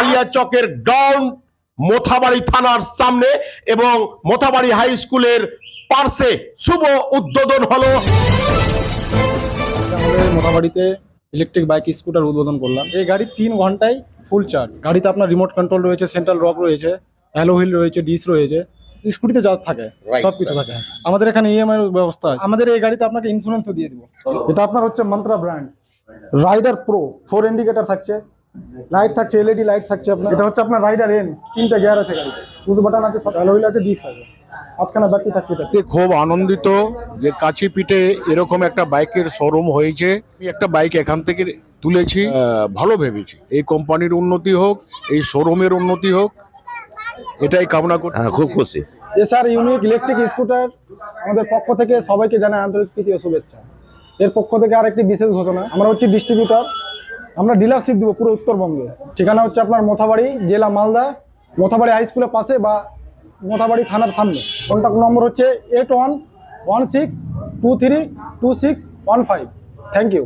কালিয়া চকের গ্রাউন্ড মোথাবাড়ি থানার সামনে এবং মোথাবাড়ি হাই স্কুলের পার্শ্বে শুভ উদ্বোধন হলো। আমাদের ইলেকট্রিক বাইক স্কুটার উদ্বোধন করলাম। এই গাড়ি তিন ঘন্টায় ফুল চার্জ গাড়িতে আপনার রিমোট কন্ট্রোল রয়েছে সেন্ট্রাল রক রয়েছে অ্যালো হুইল রয়েছে ডিস রয়েছে স্কুটিতে যা থাকে সব কিছু থাকে। আমাদের এখানে ইএমআই ব্যবস্থা আছে। আমাদের এই গাড়িতে আপনাকে ইন্স্যুরেন্সও দিয়ে দিব। এটা আপনার হচ্ছে Mantra brand rider pro four indicator থাকছে। লাইট থাকছে এলইডি লাইট থাকছে আপনার। এটা হচ্ছে আপনার রাইডার এন তিনটা গিয়ার আছে গাড়িতে পুশ বাটন আছে সব অ্যালো হুইল আছে ডিস আছে। আজখানা ব্যাটারি থাকছে। খুব আনন্দিত যে কাছি পিঠে এরকম একটা বাইকের শোরুম হয়েছে। আমি একটা বাইক এখান থেকে তুলেছি ভালো ভেবেছি। এই কোম্পানির উন্নতি হোক এই শোরুমের উন্নতি হোক এটাই কামনা করি। হ্যাঁ খুব খুশি। এসআর ইউনিক ইলেকট্রিক স্কুটার আমাদের পক্ষ থেকে সবাইকে জানাই আন্তরিক প্রীতি ও শুভেচ্ছা। এর পক্ষ থেকে আরেকটি বিশেষ ঘোষণা আমরা হচ্ছে ডিস্ট্রিবিউটর আমরা ডিলারশিপ দিব পুরো উত্তরবঙ্গে। ঠিকানা হচ্ছে আপনার মথাবাড়ি, জেলা মালদা, মথাবাড়ি হাই স্কুলের পাশে বা মোথাবাড়ি থানার সামনে। কন্ট্যাক্ট নম্বর হচ্ছে eight one one six two three two six one five thank you